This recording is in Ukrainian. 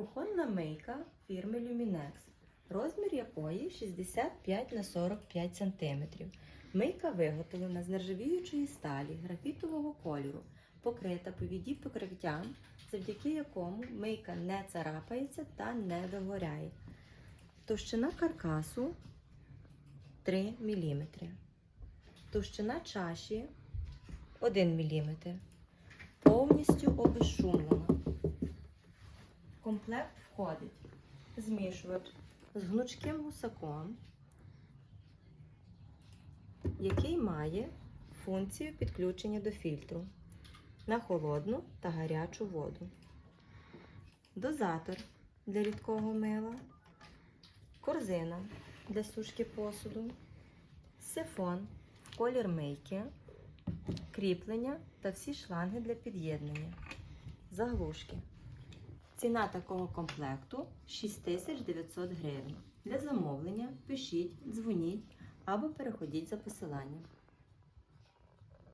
Кухонна мийка фірми Luminex, розмір якої 65 на 45 см. Мийка виготовлена з нержавіючої сталі графітового кольору, покрита повіді покриттям, завдяки якому мийка не царапається та не догоряє. Товщина каркасу 3 мм. Товщина чаші 1 мм. Повністю обезшумлена. Комплект входить. Змішувач з гнучким гусаком, який має функцію підключення до фільтру на холодну та гарячу воду, дозатор для рідкого мила, корзина для сушки посуду, сифон, колір мийки, кріплення та всі шланги для під'єднання, заглушки. Ціна такого комплекту 6900 гривень. Для замовлення пишіть, дзвоніть або переходіть за посиланням.